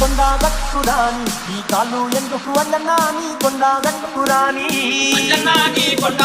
కొండాగట్టురాని ఈ కాళ్ళు ఎందుకు అన్న నీ కొండాగట్టురాని అంజనా నీ కొండ